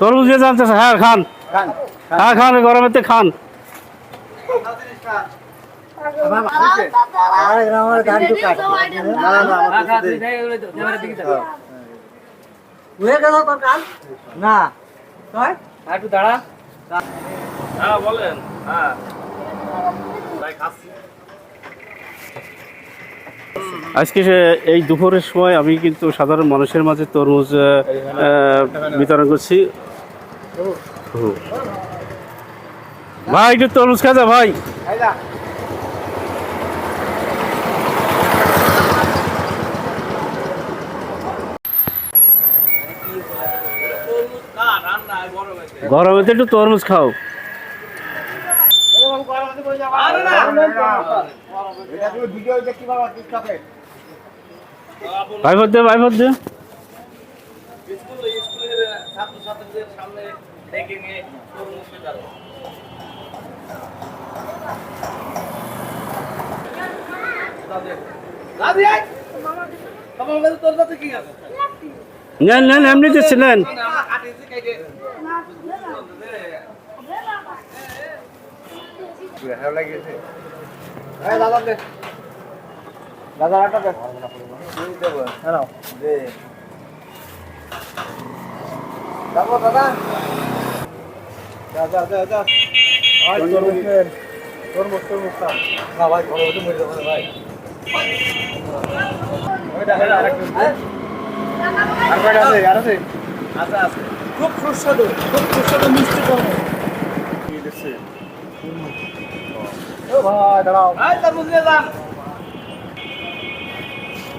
তরমুজ দিয়ে জানতেছে হ্যাঁ খান। হ্যাঁ খান। গরমেতে খান না একটু দাঁড়া হ্যাঁ বলেন। হ্যাঁ। খাচ্ছি। আজকে সে- এই দুপুরের সময় আমি কিন্তু সাধারণ মানুষের মাঝে তরমুজ বিতরণ করছি। ভাই একটু তরমুজ খাজা ভাই। গরম একটু তরমুজ খাও। আরে না। ভাই ভোট দে দে। দাদি নেন নেন এমনি দিচ্ছি নেন। আমরা কাটিয়েছি কাটে দাদা একটা যাব দাদা যা যা যা যা। তরমুজ নেন তরমুজ তরমুজ না ভাই ঘরে বসে মরে যাব ভাই। খুব সুস্বাদু খুব সুস্বাদু মিষ্টি তরমুজ ভাই দাঁড়াও। নিয়ে যান দাঁড়াও আরে গরমে তো তরমুজ খাও